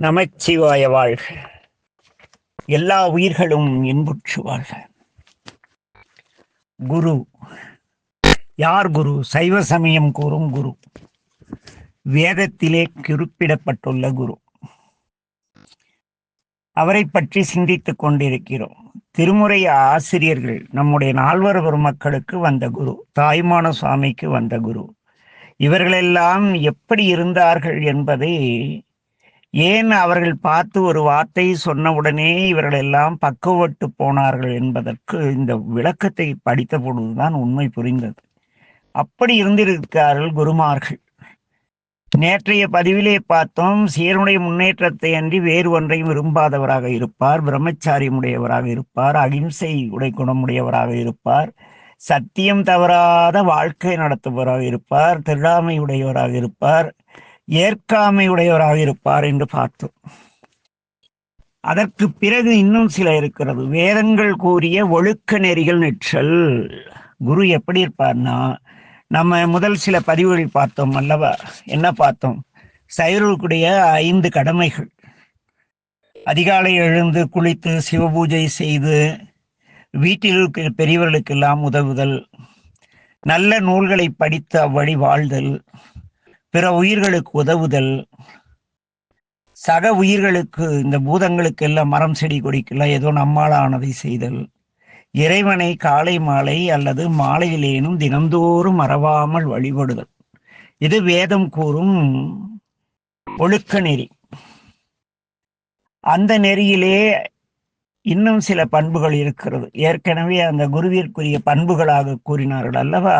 நமச்சிவாய வாழ்க எல்லா உயிர்களும் இன்புற்று வாழ்க குரு. யார் குரு? சைவ சமயம் கூறும் குரு. வேதத்திலே குறிப்பிடப்பட்டுள்ள குரு. அவரை பற்றி சிந்தித்துக் கொண்டிருக்கிறோம். திருமுறை ஆசிரியர்கள் நம்முடைய நால்வர் பெருமக்களுக்கு வந்த குரு தாய்மான சுவாமிக்கு வந்த குரு. இவர்களெல்லாம் எப்படி இருந்தார்கள் என்பதை ஏன் அவர்கள் பார்த்து ஒரு வார்த்தை சொன்னவுடனே இவர்கள் எல்லாம் பக்குவட்டு போனார்கள் என்பதற்கு இந்த விளக்கத்தை படித்த பொழுதுதான் உண்மை புரிந்தது. அப்படி இருந்திருக்கிறார்கள் குருமார்கள். நேற்றைய பதிவிலே பார்த்தோம் சீருடைய முன்னேற்றத்தை அன்றி வேறு ஒன்றையும் விரும்பாதவராக இருப்பார் பிரம்மச்சாரியமுடையவராக இருப்பார் அகிம்சை உடை குணமுடையவராக இருப்பார் சத்தியம் தவறாத வாழ்க்கை நடத்துபவராக இருப்பார் திருடாமை உடையவராக இருப்பார் ஏற்காமை உடையவராக இருப்பார் என்று பார்த்தோம். அதற்கு பிறகு இன்னும் சில இருக்கிறது. வேதங்கள் கூறிய ஒழுக்க நெறிகள் நிற்றல். குரு எப்படி இருப்பார்னா நம்ம முதல் சில பதிவுகள் பார்த்தோம் அல்லவா? என்ன பார்த்தோம்? சைவர்களுடைய ஐந்து கடமைகள். அதிகாலை எழுந்து குளித்து சிவபூஜை செய்து வீட்டில் இருக்கிற பெரியவர்களுக்கெல்லாம் உதவுதல். நல்ல நூல்களை படித்து அவ்வழி வாழ்தல். பிற உயிர்களுக்கு உதவுதல் சக உயிர்களுக்கு இந்த பூதங்களுக்கு எல்லாம் மரம் செடி கொடிக்கெல்லாம் ஏதோ நம்மாலானதை செய்தல் இறைவனை காலை மாலை அல்லது மாலையிலேனும் தினந்தோறும் மறவாமல் வழிபடுதல். இது வேதம் கூறும் ஒழுக்க நெறி. அந்த நெறியிலே இன்னும் சில பண்புகள் இருக்கிறது. ஏற்கனவே அந்த குருவிற்குரிய பண்புகளாக கூறினார்கள் அல்லவா?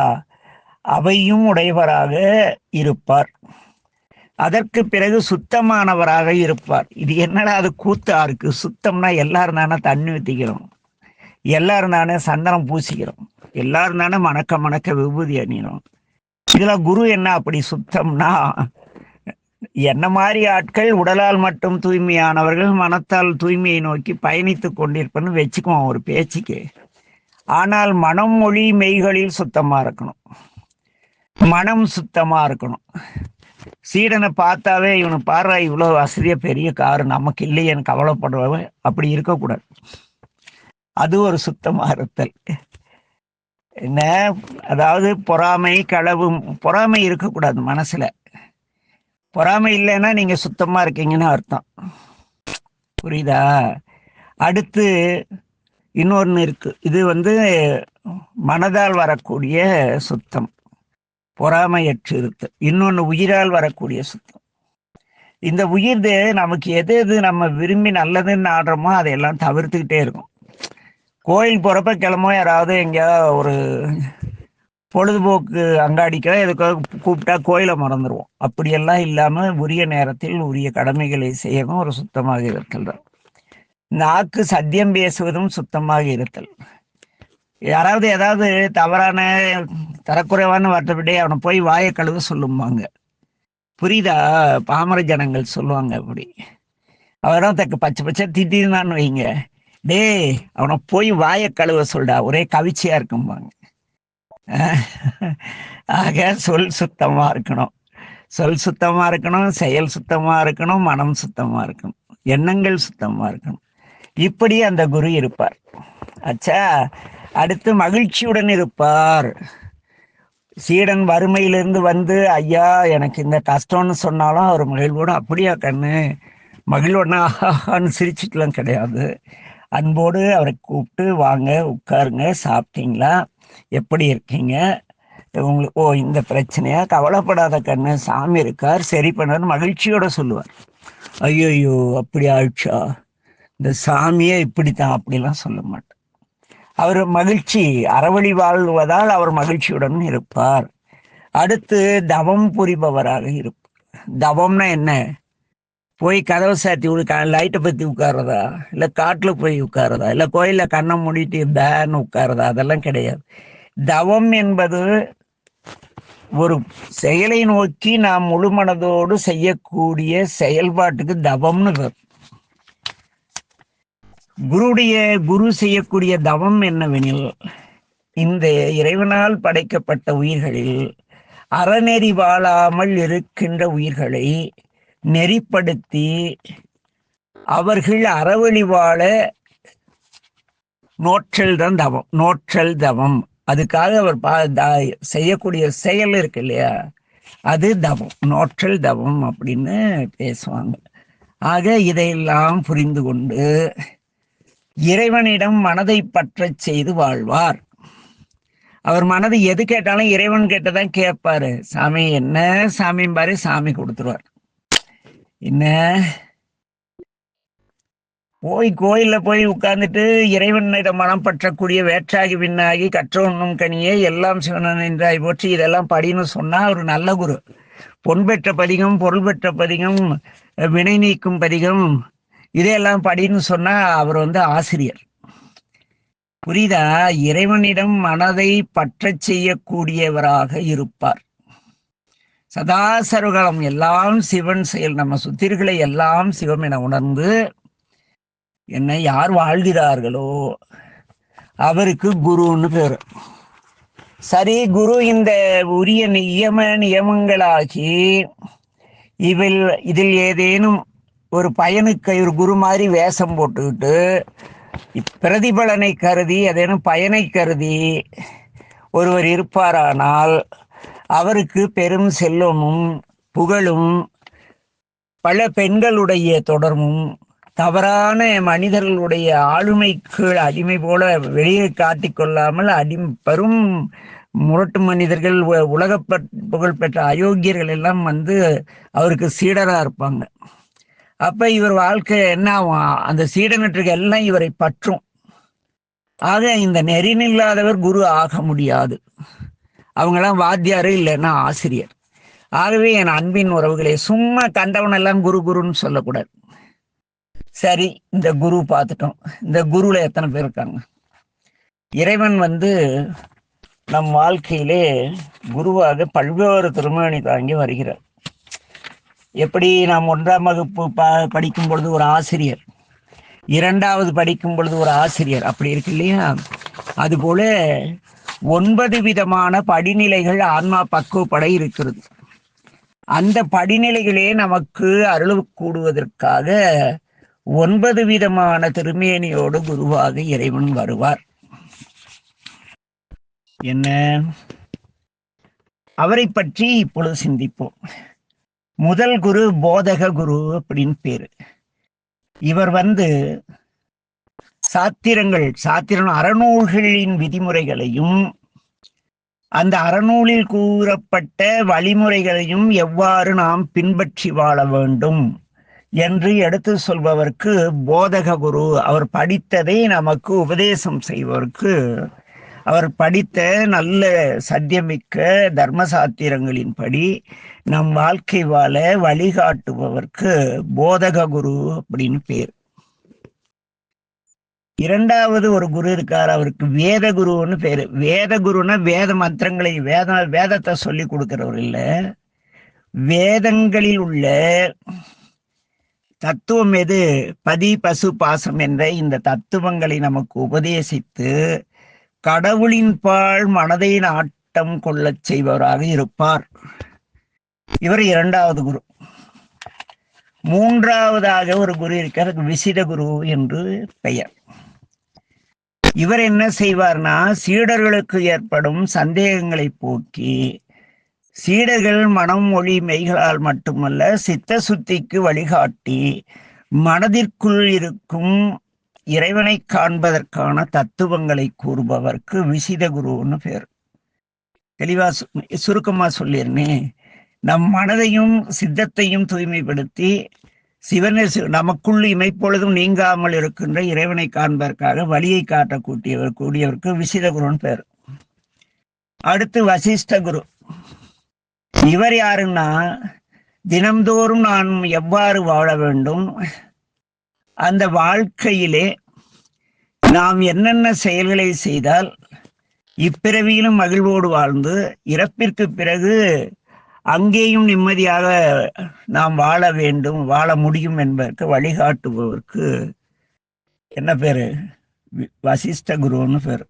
அவையும் உடையவராக இருப்பார். அதற்கு பிறகு சுத்தமானவராக இருப்பார். இது என்னடா அது கூத்தா இருக்கு? சுத்தம்னா எல்லாரும் தானே தண்ணி ஊற்றிக்கிறோம் எல்லாரும் தானே சந்தனம் பூசிக்கிறோம். எல்லாரும் தானே மணக்க மணக்க விபூதி அணிகிறோம் இதுல குரு என்ன அப்படி சுத்தம்னா என்ன மாதிரி ஆட்கள் உடலால் மட்டும் தூய்மையானவர்கள் மனத்தால் தூய்மையை நோக்கி பயணித்துக் கொண்டிருப்பன்னு வச்சுக்குவோம் ஒரு பேச்சுக்கு. ஆனால் மனம் மொழி மெய்களில் சுத்தமாக இருக்கணும். மனம் சுத்தமாக இருக்கணும். சீடனை பார்த்தாவே இவனை பாரு இவ்வளோ வசதியாக பெரிய காரு நமக்கு இல்லையேன்னு கவலைப்படுறவன் அப்படி இருக்கக்கூடாது. அது ஒரு சுத்தமாக இருத்தல். என்ன? அதாவது பொறாமை களவு பொறாமை இருக்கக்கூடாது மனசில். பொறாமை இல்லைன்னா நீங்கள் சுத்தமாக இருக்கீங்கன்னு அர்த்தம். புரியுதா? அடுத்து இன்னொன்று இருக்குது இது வந்து மனதால் வரக்கூடிய சுத்தம். பொறாமையற்று இருத்தல் இன்னொன்று உயிரால் வரக்கூடிய சுத்தம். இந்த உயிர் நமக்கு எது எது நம்ம விரும்பி நல்லதுன்னு ஆடுறோமோ அதையெல்லாம் தவிர்த்துக்கிட்டே இருக்கும். கோயில் போகிறப்ப கிளம்போ யாராவது எங்கேயாவது ஒரு பொழுதுபோக்கு அங்காடிக்கோ எதுக்காக கூப்பிட்டா கோயிலை மறந்துடுவோம் அப்படியெல்லாம் இல்லாமல் உரிய நேரத்தில் உரிய கடமைகளை செய்யவும் ஒரு சுத்தமாக இருத்தல். தான் நாக்கு சத்தியம் பேசுவதும் சுத்தமாக இருத்தல். யாராவது ஏதாவது தவறான தரக்குறைவான வார்த்தைப்படி அவனை போய் வாயை கழுவ சொல்லும்பாங்க. புரியுதா? பாமர ஜனங்கள் சொல்லுவாங்க அப்படி. அவரும் தக்க பச்சை பச்சை திட்டினான்னு வைங்க. டே அவனை போய் வாயை கழுவ சொல்டா. ஒரே கவிச்சியா இருக்கும்பாங்க. ஆக சொல் சுத்தமா இருக்கணும். சொல் சுத்தமா இருக்கணும் செயல் சுத்தமா இருக்கணும் மனம் சுத்தமா இருக்கணும். எண்ணங்கள் சுத்தமா இருக்கணும். இப்படி அந்த குரு இருப்பார். அச்சா அடுத்து மகிழ்ச்சியுடன் இருப்பார். சீடன் வறுமையிலிருந்து வந்து ஐயா எனக்கு இந்த கஷ்டம்னு சொன்னாலும் அவர் மகிழ்வோடு. அப்படியா கண்ணு மகிழ்வோன்னு சிரிச்சுட்டுலாம் கிடையாது. அன்போடு அவரை கூப்பிட்டு வாங்க உட்காருங்க சாப்பிட்டீங்களா? எப்படி இருக்கீங்க? உங்களுக்கு ஓ இந்த பிரச்சனையா? கவலைப்படாத கண்ணு சாமி இருக்கார் சரி பண்ணார் மகிழ்ச்சியோட சொல்லுவார். ஐயோ அப்படி ஆயிடுச்சா? இந்த சாமியே இப்படித்தான் அப்படிலாம் சொல்ல மாட்டேன் அவர் மகிழ்ச்சி அறவழி வாழ்வதால் அவர் மகிழ்ச்சியுடன் இருப்பார். அடுத்து தவம் புரிபவராக இருப்பார். தவம்னா என்ன? போய் கதவை சாத்தி லைட்டை பற்றி உட்காரதா இல்லை காட்டில் போய் உட்காரதா இல்லை கோயிலில் கண்ணை மூடிட்டு பேன்னு உட்காரதா அதெல்லாம் கிடையாது. தவம் என்பது ஒரு செயலை நோக்கி நாம் முழு மனதோடு செய்யக்கூடிய செயல்பாட்டுக்கு தவம்னு வரும். குருடைய குரு செய்யக்கூடிய தவம் என்னவெனில் இந்த இறைவனால் படைக்கப்பட்ட உயிர்களில் அறநெறி வாழாமல் இருக்கின்ற உயிர்களை நெறிப்படுத்தி அவர்கள் அறவழி வாழ நோற்றல் தான் தவம் நோற்றல் தவம். அதுக்காக அவர் பா- த- செய்யக்கூடிய செயல் இருக்கு இல்லையா? அது தவம் நோற்றல் தவம் அப்படின்னு பேசுவாங்க. ஆக இதையெல்லாம் புரிந்து கொண்டு இறைவனிடம் மனதை பற்றச் செய்து வாழ்வார். அவர் மனது எது கேட்டாலும் இறைவன் கேட்டதான் கேட்பாரு. சாமி என்ன சாமிம்பாரு சாமி கொடுத்துருவார். என்ன? போய் கோயில்ல போய் உட்கார்ந்துட்டு இறைவனிடம் மனம் பற்றக்கூடிய வேற்றாகி விண்ணாகி கற்றொன்னும் கனியே எல்லாம் சிவனன் என்றாய் போற்றி இதெல்லாம் படின்னு சொன்னா ஒரு நல்ல குரு. பொன் பெற்ற பதிகம் பொருள் பெற்ற பதிகம் வினை நீக்கும் பதிகம் இதையெல்லாம் படின்னு சொன்னா அவர் வந்து ஆசிரியர். புரிதா இறைவனிடம் மனதை பற்றச் செய்யக்கூடியவராக இருப்பார். சதா சர்வகாலம் எல்லாம் சிவன் செயல் நம்ம சுத்திர்களை எல்லாம் சிவம் என உணர்ந்து என்னை யார் வாழ்கிறார்களோ அவருக்கு குருன்னு பேரு. சரி குரு இந்த உரிய நியம நியமங்களாகி இதில் இதில் ஏதேனும் ஒரு பயனுக்கு ஒரு குரு மாதிரி வேஷம் போட்டுக்கிட்டு பிரதிபலனை கருதி அதேனும் பயனை கருதி ஒருவர் இருப்பாரானால் அவருக்கு பெரும் செல்வமும் புகழும் பல பெண்களுடைய தொடர்பும் தவறான மனிதர்களுடைய ஆளுமை அடிமை போல வெளியே காட்டிக்கொள்ளாமல் அடி பெரும் முரட்டு மனிதர்கள் உ- உலக புகழ்பெற்ற அயோக்கியர்கள் எல்லாம் வந்து அவருக்கு சீடராக இருப்பாங்க. அப்ப இவர் வாழ்க்கை என்ன ஆகும் அந்த சீடனற்றுக்கு எல்லாம் இவரை பற்றும். ஆக இந்த நெறிநில்லாதவர் குரு ஆக முடியாது. அவங்கெல்லாம் வாத்தியார் இல்லைன்னா ஆசிரியர். ஆகவே என் அன்பின் உறவுகளே சும்மா கண்டவனெல்லாம் குரு குருன்னு சொல்லக்கூடாது. சரி இந்த குரு பார்த்துட்டோம். இந்த குருவில் எத்தனை பேர் இருக்காங்க? இறைவன் வந்து நம் வாழ்க்கையிலே குருவாக பல்வேறு திருமணி தாங்கி வருகிறார். எப்படி நாம் ஒன்றாம் வகுப்பு ப படிக்கும் பொழுது ஒரு ஆசிரியர் இரண்டாவது படிக்கும் பொழுது ஒரு ஆசிரியர் அப்படி இருக்கு இல்லையா? அதுபோல ஒன்பது விதமான படிநிலைகள் ஆன்மா பக்குவப்பட இருக்கிறது. அந்த படிநிலைகளே நமக்கு அருள் கூடுவதற்காக ஒன்பது விதமான திருமேனியோடு குருவாக இறைவன் வருவார். என்ன? அவரை பற்றி இப்பொழுது சிந்திப்போம். முதல் குரு போதக குரு அப்படின்னு பேரு. இவர் வந்து சாத்திரங்கள் சாத்திரம் அறநூல்களின் விதிமுறைகளையும் அந்த அறநூலில் கூறப்பட்ட வழிமுறைகளையும் எவ்வாறு நாம் பின்பற்றி வாழ வேண்டும் என்று எடுத்து சொல்பவர்க்கு போதக குரு அவர் படித்ததை நமக்கு உபதேசம் செய்வதற்கு அவர் படித்த நல்ல சத்தியமிக்க தர்ம சாத்திரங்களின்படி நம் வாழ்க்கை வாழ வழிகாட்டுபவருக்கு போதக குரு அப்படின்னு பேர். இரண்டாவது ஒரு குரு இருக்கார் அவருக்கு வேத குருன்னு பேரு. வேத குருன்னா வேத மந்திரங்களை வேத வேதத்தை சொல்லி கொடுக்கிறவர் இல்ல. வேதங்களில் உள்ள தத்துவம் எது? பதி பசு பாசம் என்ற இந்த தத்துவங்களை நமக்கு உபதேசித்து கடவுளின் பால் மனதை நாட்டம் கொள்ளச் செய்பவராக இருப்பார். இவர் இரண்டாவது குரு. மூன்றாவதாக ஒரு குரு இருக்கிற விசிட குரு என்று பெயர். இவர் என்ன செய்வார்னா சீடர்களுக்கு ஏற்படும் சந்தேகங்களை போக்கி சீடர்கள் மனம் மொழி மெய்களால் மட்டுமல்ல சித்த சுத்திக்கு வழிகாட்டி மனதிற்குள் இருக்கும் இறைவனை காண்பதற்கான தத்துவங்களை கூறுபவருக்கு விசித குருன்னு பேர். தெளிவா சு- சுருக்கமா சொல்லிருந்தேன் நம் மனதையும் சித்தத்தையும் தூய்மைப்படுத்தி சிவனை நமக்குள் இமைப்பொழுதும் நீங்காமல் இருக்கின்ற இறைவனை காண்பதற்காக வழியை காட்டக்கூட்டியவர் கூடியவருக்கு விசித குருன்னு பேர். அடுத்து வசிஷ்ட குரு. இவர் யாருன்னா தினம்தோறும் நான் எவ்வாறு வாழ வேண்டும் அந்த வாழ்க்கையிலே நாம் என்னென்ன செயல்களை செய்தால் இப்பிறவியிலும் மகிழ்வோடு வாழ்ந்து இறப்பிற்கு பிறகு அங்கேயும் நிம்மதியாக நாம் வாழ வேண்டும் வாழ முடியும் என்பதற்கு வழிகாட்டுபவருக்கு என்ன பேரு? வி- வசிஷ்ட குருன்னு பேர்.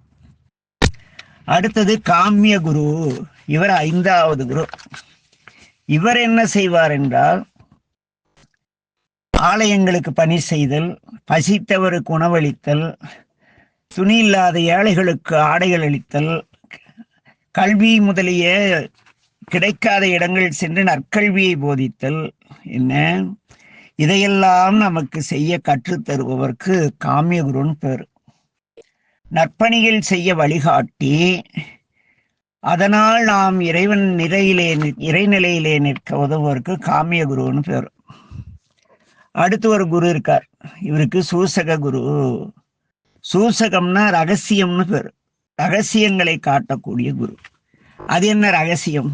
அடுத்தது காமிய குரு. இவர் ஐந்தாவது குரு. இவர் என்ன செய்வார் என்றால் ஆலயங்களுக்கு பணி செய்தல் பசித்தவருக்கு உணவளித்தல் துணி இல்லாத ஏழைகளுக்கு ஆடைகள் அளித்தல் கல்வி முதலிய கிடைக்காத இடங்கள் சென்று நற்கல்வியை போதித்தல் என்ன? இதையெல்லாம் நமக்கு செய்ய கற்றுத்தருபவர்க்கு காமியகுருன் பேர். நற்பணிகள் செய்ய வழிகாட்டி அதனால் நாம் இறைவன் நிறையிலே இறைநிலையிலே நிற்க உதவுவதற்கு காமிய குருன்னு பேர். அடுத்து ஒரு குரு இருக்கார். இவருக்கு சூசக குரு. சூசகம்னா ரகசியம்னு பேர். ரகசியங்களை காட்டக்கூடிய குரு. அது என்ன ரகசியம்?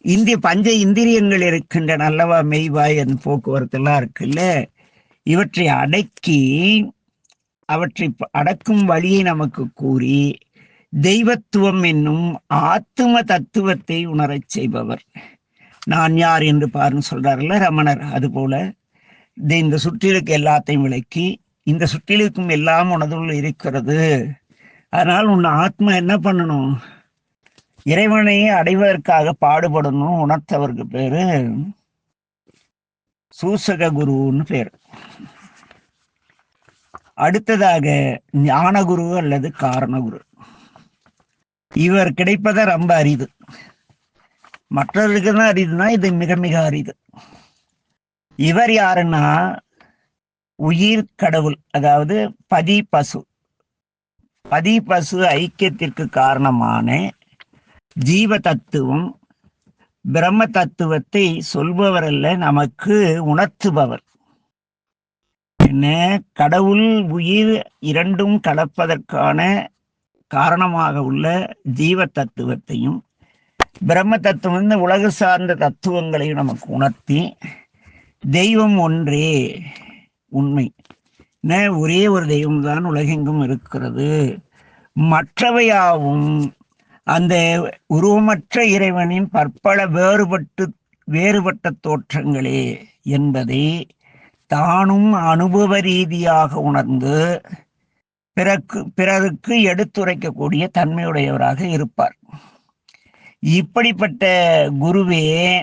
இந்திய பஞ்ச இந்திரியங்கள் இருக்கின்றன அல்லவா? மெய்வாய் அந்த போக்குவரத்து எல்லாம் இருக்குல்ல? இவற்றை அடக்கி அவற்றை ப- அடக்கும் வழியை நமக்கு கூறி தெய்வத்துவம் என்னும் ஆத்தும தத்துவத்தை உணரச் செய்பவர். நான் யார் என்று பாருன்னு சொல்றாருல்ல ரமணர். அதுபோல இந்த இந்த சுற்றிலுக்கு எல்லாத்தையும் விளக்கி இந்த சுற்றிலுக்கும் எல்லாம் உனதுள் இருக்கிறது. அதனால் உன் ஆத்மா என்ன பண்ணணும்? இறைவனை அடைவதற்காக பாடுபடணும் உணர்த்தவருக்கு பேரு சூசக குருன்னு பேர். அடுத்ததாக ஞானகுரு அல்லது காரணகுரு. இவர் கிடைப்பத ரொம்ப அரிது. மற்றவர்களுக்கு தான் அரிதுன்னா இது மிக மிக அரிது. இவர் யாருன்னா உயிர் கடவுள் அதாவது பதி பசு. பதி பசு ஐக்கியத்திற்கு காரணமான ஜீவ தத்துவம் பிரம்ம தத்துவத்தை சொல்பவர் அல்ல நமக்கு உணர்த்துபவர். என்ன? கடவுள் உயிர் இரண்டும் கலப்பதற்கான காரணமாக உள்ள ஜீவ தத்துவத்தையும் பிரம்ம தத்துவம் உலக சார்ந்த தத்துவங்களையும் நமக்கு உணர்த்தி தெய்வம் ஒன்றே உண்மை. என்ன ஒரே ஒரு தெய்வம் தான் உலகெங்கும் இருக்கிறது. மற்றவையாவும் அந்த உருவமற்ற இறைவனின் பற்பல வேறுபட்டு வேறுபட்ட தோற்றங்களே என்பதை தானும் அனுபவ ரீதியாக உணர்ந்து பிறக்கு பிறருக்கு எடுத்துரைக்கக்கூடிய தன்மையுடையவராக இருப்பார். இப்படிப்பட்ட குருவே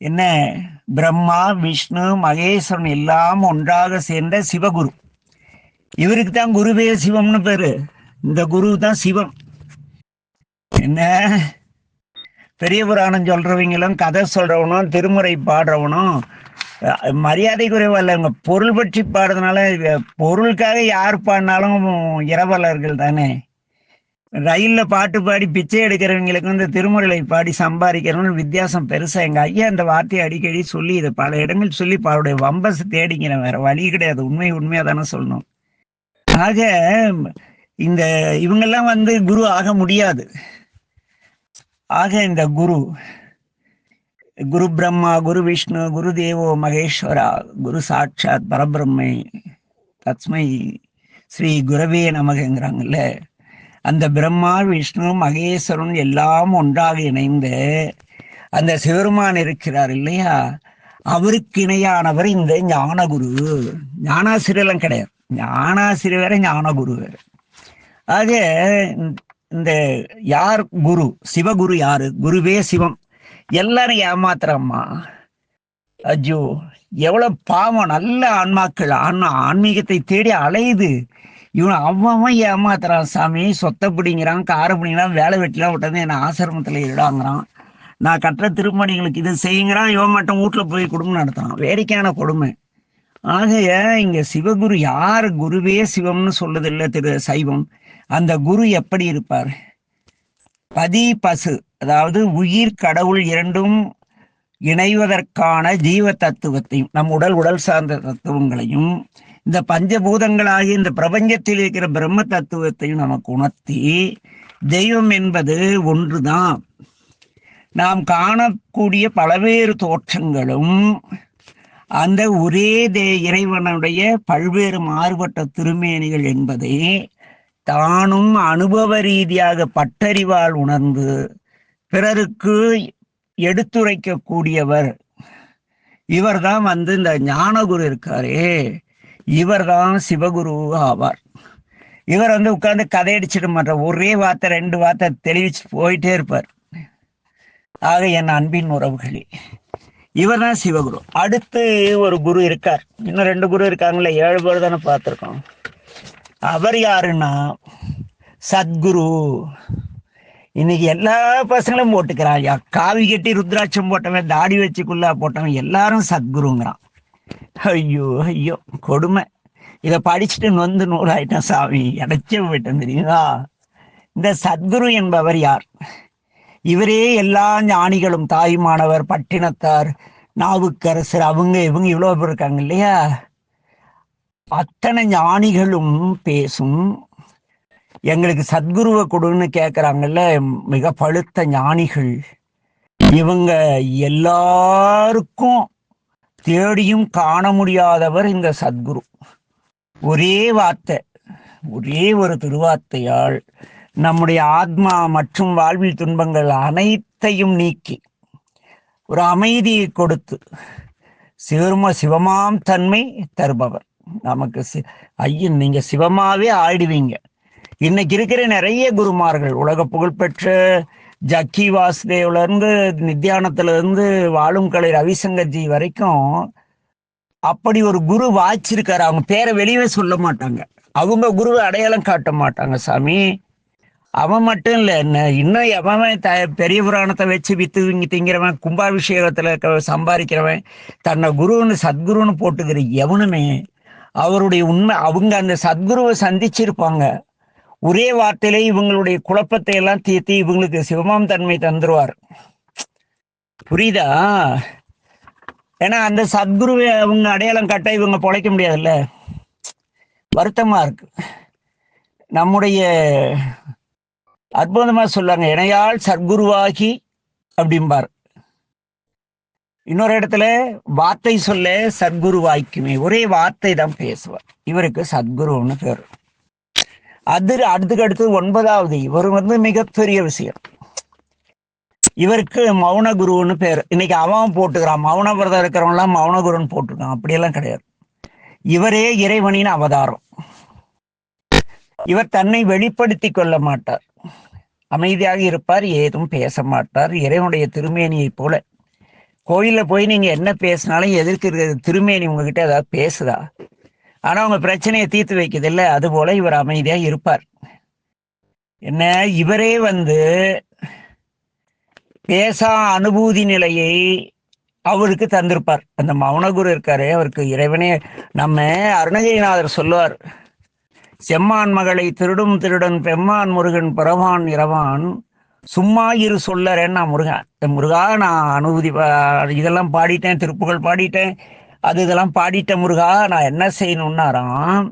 என்ன? பிரம்மா விஷ்ணு மகேஸ்வரன் எல்லாம் ஒன்றாக சேர்ந்த சிவகுரு. இவருக்கு தான் குருவே சிவம்னு பேரு. இந்த குரு தான் சிவம். என்ன? பெரிய புராணம் சொல்றவங்களும் கதை சொல்றவனும் திருமுறை பாடுறவனும் மரியாதை குறைவா இல்லைங்க பொருள் பற்றி பாடுறதுனால பொருளுக்காக யார் பாடினாலும் இரவலர்கள் தானே. ரயில்ல பாட்டு பாடி பிச்சை எடுக்கிறவங்களுக்கு இந்த திருமுறைகளை பாடி சம்பாதிக்கிறவங்க வித்தியாசம் பெருசா. எங்க ஐயா இந்த வார்த்தையை அடிக்கடி சொல்லி இதை பல இடங்கள் சொல்லி அவருடைய வம்பஸ் தேடிங்கிற வேற வழி கிடையாது. உண்மை உண்மையா தானே சொல்லணும். ஆக இந்த இவங்கெல்லாம் வந்து குரு ஆக முடியாது. ஆக இந்த குரு குரு பிரம்மா குரு விஷ்ணு குரு தேவோ மகேஸ்வரா குரு சாட்சாத் பரபிரம்மை தஸ்மை ஸ்ரீ குரவே நமகங்கிறாங்கல்ல. அந்த பிரம்மா விஷ்ணு மகேஸ்வரன் எல்லாம் ஒன்றாக இணைந்து அந்த சிவருமான் இருக்கிறார் இல்லையா? அவருக்கு இணையானவர் இந்த ஞானகுரு. ஞானாசிரியெல்லாம் கிடையாது. ஞானாசிரியர் வேற ஞானகுரு வேற. ஆக இந்த யார் குரு? சிவகுரு யாரு? குருவே சிவம். எல்லாரும் ஏமாத்துறம்மா. அஜோ எவ்வளவு பாவம். நல்ல ஆன்மாக்கள். ஆன்மா ஆன்மீகத்தை தேடி அலையுது. இவன் அவன் ஏமாத்துறான் சாமி? சொத்தை பிடிங்கிறான் காரை பிடிங்கிறான் வேலை வெட்டிலாம் விட்டது என்ன ஆசிரமத்தில் இடாங்கிறான் நான் கட்டுற திருப்பணிகளுக்கு இது செய்யுங்கிறான் இவன் மட்டும் வீட்டில் போய் குடும்பம் நடத்துறான். வேடிக்கையான கொடுமை. ஆகைய இங்க சிவகுரு யார்? குருவே சிவம்னு சொல்லுதில்ல திரு சைவம். அந்த குரு எப்படி இருப்பார்? பதி பசு அதாவது உயிர் கடவுள் இரண்டும் இணைவதற்கான ஜீவ தத்துவத்தையும் நம் உடல் உடல் சார்ந்த தத்துவங்களையும் இந்த பஞ்சபூதங்களாகிய இந்த பிரபஞ்சத்தில் இருக்கிற பிரம்ம தத்துவத்தையும் நமக்கு உணர்த்தி தெய்வம் என்பது ஒன்றுதான். நாம் காணக்கூடிய பலவேறு தோற்றங்களும் அந்த ஒரே தே இறைவனுடைய பல்வேறு மாறுபட்ட திருமேனிகள் என்பதை தானும் அனுபவ ரீதியாக பட்டறிவால் உணர்ந்து பிறருக்கு எடுத்துரைக்கக்கூடியவர். இவர்தான் வந்து இந்த ஞானகுரு இருக்காரே. இவர்தான் சிவகுரு ஆவார். இவர் வந்து உட்காந்து கதையடிச்சிட மாட்டார் ஒரே வார்த்தை ரெண்டு வார்த்தை தெளிவிச்சு போயிட்டே இருப்பார். ஆக என் அன்பின் உறவுகளே இவர் தான் சிவகுரு. அடுத்து ஒரு குரு இருக்கார். இன்னும் ரெண்டு குரு இருக்காங்களே ஏழு பேர் தானே பார்த்துருக்கோம். அவர் யாருன்னா? சத்குரு. இன்னைக்கு எல்லா பசங்களும் போட்டுக்கிறான் யா காவி கட்டி ருத்ராட்சம் போட்டவன் தாடி வச்சுக்குள்ள போட்டவன் எல்லாரும் சத்குருங்கிறான். ஐயோ ஐயோ கொடுமை. இதை படிச்சுட்டு நொந்து நூறாயிட்டேன் சாமி. இடைச்ச போயிட்டேன் தெரியுங்களா இந்த சத்குரு என்பவர் யார்? இவரே எல்லா ஞானிகளும் தாய்மானவர் பட்டினத்தார் நாவுக்கரசர் அவங்க இவங்க இவ்வளோ பேர் இருக்காங்க இல்லையா? அத்தனை ஞானிகளும் பேசும். எங்களுக்கு சத்குருவை கொடுன்னு கேட்குறாங்கல்ல மிக பழுத்த ஞானிகள். இவங்க எல்லாருக்கும் தேடியும் காண முடியாதவர் இந்த சத்குரு. ஒரே வார்த்தை ஒரே ஒரு திருவார்த்தையால் நம்முடைய ஆத்மா மற்றும் வாழ்வில் துன்பங்கள் அனைத்தையும் நீக்கி ஒரு அமைதியை கொடுத்து சிவம சிவமாம் தன்மை தருபவர். நமக்கு சி ஐயன் நீங்க சிவமாவே ஆயிடுவீங்க. இன்னைக்கு இருக்கிற நிறைய குருமார்கள் உலக புகழ்பெற்ற ஜக்கி வாசுதேவ்லேருந்து நித்தியானத்துலேருந்து வாழும் கலை ரவிசங்கர்ஜி வரைக்கும் அப்படி ஒரு குரு வாய்ச்சிருக்காரு. அவங்க பேரை வெளியவே சொல்ல மாட்டாங்க. அவங்க குருவை அடையாளம் காட்ட மாட்டாங்க சாமி. அவன் மட்டும் இல்லை என்ன இன்னும் எவன் த பெரிய புராணத்தை வச்சு வித்து திங்கிறவன் கும்பாபிஷேகத்தில் க- சம்பாதிக்கிறவன் தன்னை குருன்னு சத்குருன்னு போட்டுக்கிற எவனுமே அவருடைய உண்மை அவங்க அந்த சத்குருவை சந்திச்சிருப்பாங்க. ஒரே வார்த்தையிலே இவங்களுடைய குழப்பத்தை எல்லாம் தீர்த்து இவங்களுக்கு சிவமாம் தன்மை தந்துருவார். புரியுதா? ஏன்னா அந்த சத்குருவை அவங்க அடையாளம் கட்ட இவங்க பொழைக்க முடியாதுல்ல? வருத்தமா இருக்கு. நம்முடைய அற்புதமா சொல்லாங்க இணையால் சத்குருவாகி அப்படிம்பார். இன்னொரு இடத்துல வார்த்தை சொல்ல சத்குரு வாய்க்குமே ஒரே வார்த்தை தான் பேசுவார். இவருக்கு சத்குருன்னு பேர். அது அடுத்துக்கு அடுத்து ஒன்பதாவது இவர் வந்து மிகப்பெரிய விஷயம். இவருக்கு மௌன குருன்னு பேர். இன்னைக்கு அவன் போட்டுக்கிறான். மௌன விரதம் இருக்கிறவங்களாம் மௌன குருன்னு போட்டிருக்கான். அப்படியெல்லாம் கிடையாது. இவரே இறைவனின் அவதாரம். இவர் தன்னை வெளிப்படுத்தி கொள்ள மாட்டார். அமைதியாக இருப்பார். ஏதும் பேச மாட்டார். இறைவனுடைய திருமேனியைப் போல. கோயிலில் போய் நீங்க என்ன பேசினாலும் எதிர்க்கிற திருமேனி உங்ககிட்ட ஏதாவது பேசுதா? ஆனா அவங்க பிரச்சனையை தீர்த்து வைக்குது இல்லை அது போல இவர் அமைதியா இருப்பார். என்ன? இவரே வந்து பேசா அனுபூதி நிலையை அவருக்கு தந்திருப்பார். அந்த மௌனகுரு இருக்காரு. அவருக்கு இறைவனே நம்ம அருணகிரிநாதர் சொல்லுவார் செம்மான் மகளை திருடும் திருடன் பெம்மான் முருகன் பிறவான் இரவான் சும்மா இரு சொல்லறேன்னு நான் முருகன் இந்த முருகா நான் அனுபூதி பா- இதெல்லாம் பாடிட்டேன் திருப்புகள் பாடிட்டேன். அது இதெல்லாம் பாடிட்ட முருகா நான் என்ன செய்யணும்னாராம்?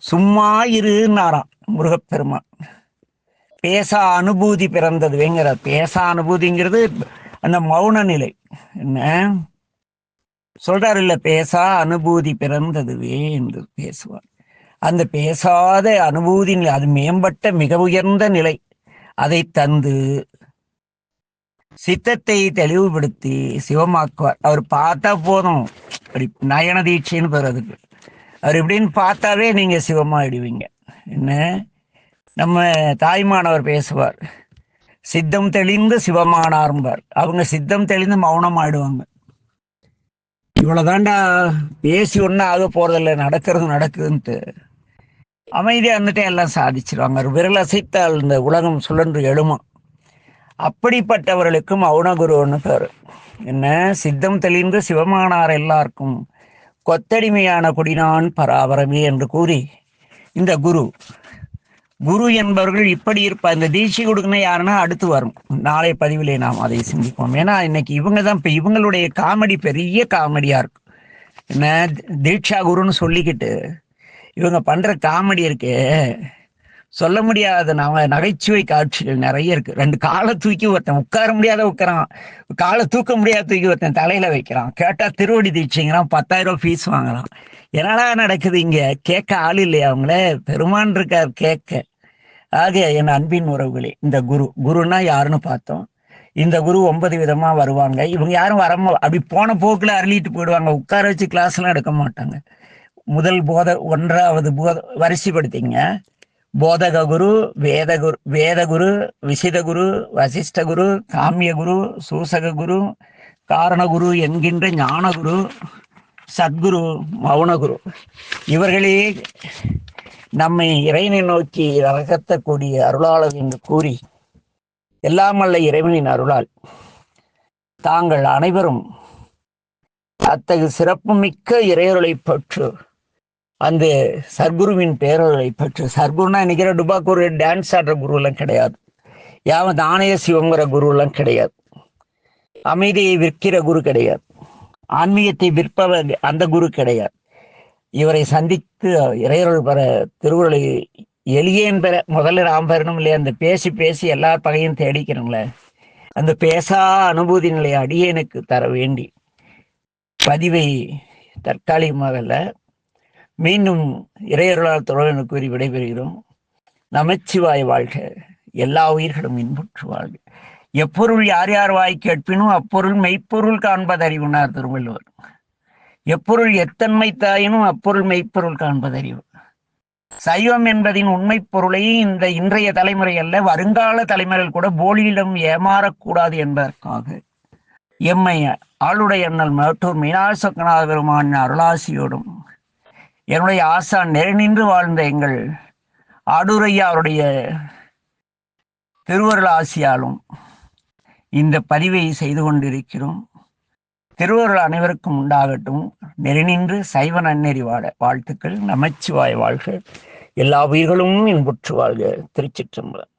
சும்மா இருன்னாராம் முருகப்பெருமான். பேசா அனுபூதி பிறந்தது வேங்கிற பேசா அனுபூதிங்கிறது அந்த மௌன நிலை. என்ன? சொல்றாரு இல்ல பேசா அனுபூதி பிறந்ததுவே என்று பேசுவார். அந்த பேசாத அனுபூதி நிலை அது மேம்பட்ட மிக உயர்ந்த நிலை. அதை தந்து சித்தத்தை தெளிவுபடுத்தி சிவமாக்குவார். அவர் பார்த்தா போதும். அப்படி நயன தீட்சைன்னு பேர் அதுக்கு. அவர் இப்படின்னு பார்த்தாவே நீங்க சிவமாயிடுவீங்க. என்ன? நம்ம தாய்மானவர் பேசுவார். சித்தம் தெளிந்து சிவமானார்பார் அவங்க சித்தம் தெளிந்து மௌனம் ஆயிடுவாங்க பேசி ஒன்றும் ஆக போறதில்ல. நடக்கிறது நடக்குதுன்ட்டு. அமைதியாக இருந்துட்டு எல்லாம் சாதிச்சிருவாங்க. ஒரு விரல் அசைத்தால் இந்த உலகம் சுழன்று எழுமா. அப்படிப்பட்டவர்களுக்கும் அவுணகுருன்னு பேர். என்ன? சித்தம் தெளிந்து சிவமானார் எல்லாருக்கும் கொத்தடிமையான குடினான் பராபரமே என்று கூறி இந்த குரு. குரு என்பவர்கள் இப்படி இருப்பார் இந்த தீட்சை கொடுக்கணும் யாருன்னா அடுத்து வரும். நாளை பதிவிலே நாம் அதை சிந்திப்போம். ஏன்னா இன்னைக்கு இவங்க தான் இப்போ இவங்களுடைய காமெடி பெரிய காமெடியா இருக்கும் என்ன? தீட்சா குருன்னு சொல்லிக்கிட்டு இவங்க பண்ற காமெடி இருக்கு. சொல்ல முடியாத நாம நகைச்சுவை காட்சிகள் நிறைய இருக்கு. ரெண்டு காலை தூக்கி ஒருத்தன் உட்கார முடியாத உட்காரான். காலை தூக்க முடியாத தூக்கி ஒருத்தன் தலையில வைக்கிறான். கேட்டா திருவடி தீட்சிங்கிறான் பத்தாயிரம் ரூபாய் ஃபீஸ் வாங்குறான். என்னடா நடக்குது இங்க? கேட்க ஆள் இல்லையா அவங்களே. பெருமான் இருக்கார் கேட்க. ஆக என் அன்பின் உறவுகளே இந்த குரு குருன்னா யாருன்னு பார்த்தோம். இந்த குரு ஒன்பது விதமா வருவாங்க. இவங்க யாரும் வர அப்படி போன போக்குல அருளிட்டு போயிடுவாங்க. உட்கார வச்சு கிளாஸ் எல்லாம் எடுக்க மாட்டாங்க. முதல் போத ஒன்றாவது போத வரிசைப்படுத்திங்க. போதக குரு வேத குரு வேத குரு விசித குரு வசிஷ்ட குரு காமிய குரு சூசக குரு காரணகுரு என்கின்ற ஞானகுரு சத்குரு மௌனகுரு. இவர்களே நம்மை இறைவனை நோக்கி ரகத்தக்கூடிய அருளாளர் என்று கூறி எல்லாம் அல்ல இறைவனின் அருளால் தாங்கள் அனைவரும் அத்தகு சிறப்புமிக்க இறையருளை பற்று அந்த சர்க்குருவின் பேரருளை பெற்று சர்க்குருனா நினைக்கிற டுபாக்கு ஒரு டான்ஸ் ஆடுற குருவெல்லாம் கிடையாது. யாவன் தானய சிவங்கிற குருவெல்லாம் கிடையாது. அமைதியை விற்கிற குரு கிடையாது. ஆன்மீகத்தை விற்பவர் அந்த குரு கிடையாது. இவரை சந்தித்து இறையர்கள் பெற திருவுருளை எளியேன் பெற முதல்ல நாம் பெறணும் இல்லையா? அந்த பேசி பேசி எல்லா பகையும் தேடிக்கிறோங்களே அந்த பேசா அனுபூதி நிலையை அடியேனுக்கு தர வேண்டி பதிவை தற்காலிகமாக அல்ல மீண்டும் இறையருளால் தொடர்பு கூறி விடைபெறுகிறோம். நமச்சிவாய் வாழ்க. எல்லா உயிர்களும் இன்புற்று வாழ்க. எப்பொருள் யார் யார் வாய் கேட்பினும் அப்பொருள் மெய்ப்பொருள் காண்பதறிவுனார் திருவள்ளுவர். எப்பொருள் எத்தன்மை தாயினும் அப்பொருள் மெய்ப்பொருள் காண்பதறிவு. சைவம் என்பதின் உண்மை பொருளை இந்த இன்றைய தலைமுறை அல்ல வருங்கால தலைமுறையில் கூட போலியிடம் ஏமாறக்கூடாது என்பதற்காக எம்மை ஆளுடைய அண்ணல் மேட்டூர் மீனாசக்கநாத பெருமான் அருளாசியோடும் என்னுடைய ஆசான் நெருநின்று வாழ்ந்த எங்கள் ஆடூரையா அவருடைய திருவருள் ஆசியாலும் இந்த பதிவை செய்து கொண்டிருக்கிறோம். திருவருள் அனைவருக்கும் உண்டாகட்டும். நெருநின்று சைவ நன்னெறி வாழ வாழ்த்துக்கள். நமச்சிவாய் வாழ்க. எல்லா உயிர்களும் இன்புற்று வாழ்க. திருச்சிற்றம்பலம்.